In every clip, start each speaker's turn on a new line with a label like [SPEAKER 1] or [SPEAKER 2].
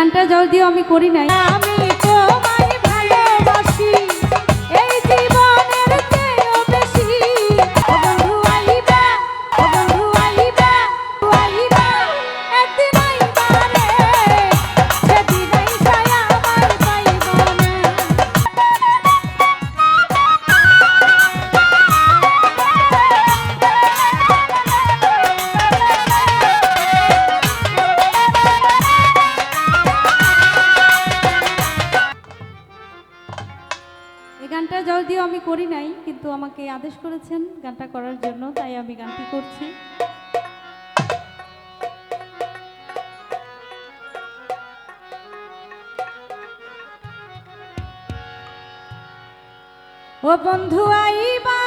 [SPEAKER 1] গানটা যদিও আমি করি নাই। আমি গানটা যদিও আমি করি নাই, কিন্তু আমাকে আদেশ করেছেন গানটা করার জন্য, তাই আমি গানটি করছি। ও বন্ধু, আইবা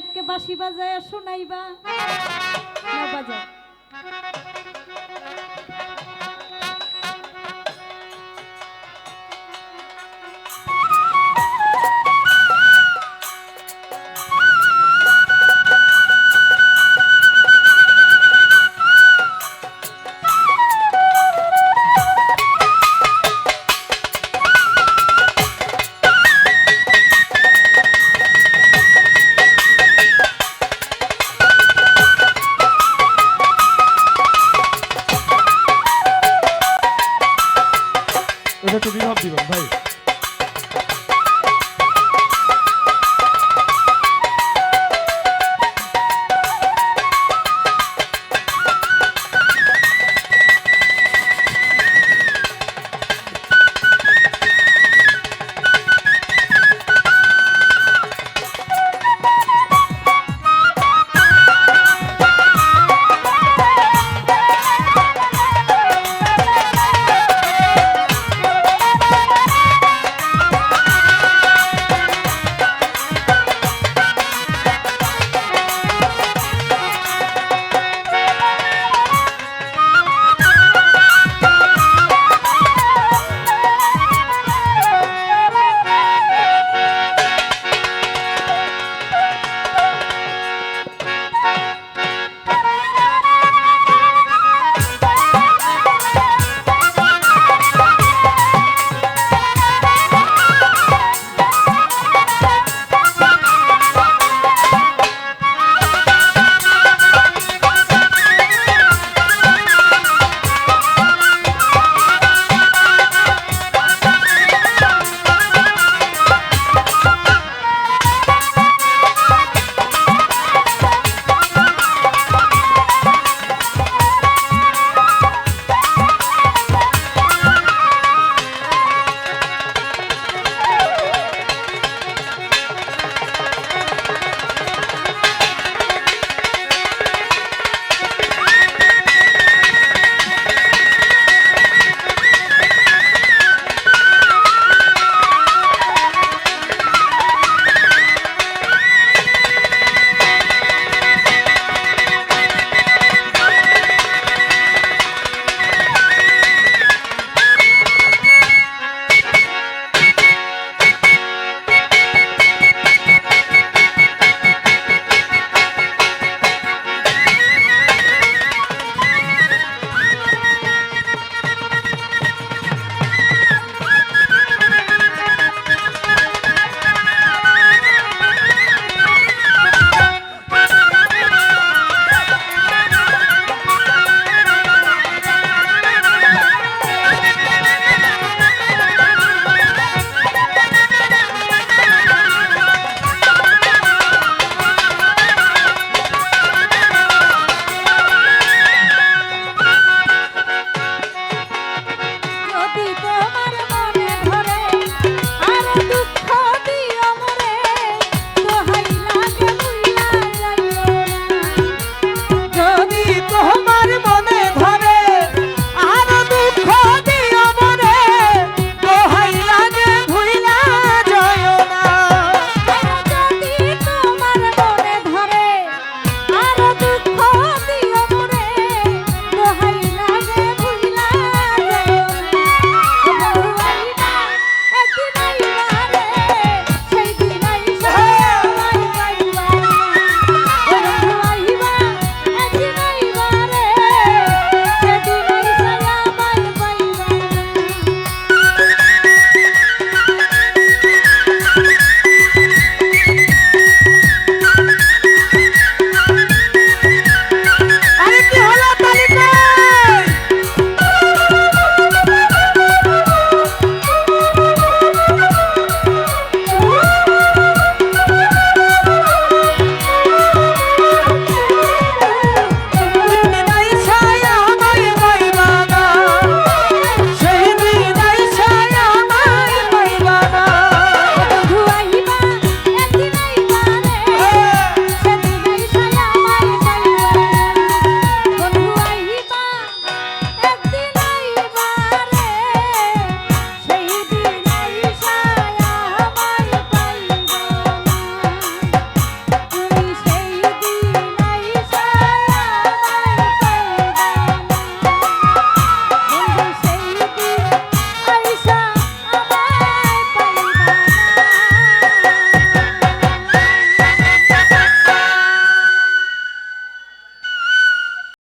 [SPEAKER 1] সাহেবকে বাঁশি বাজায় শোনাইবা। বাজায়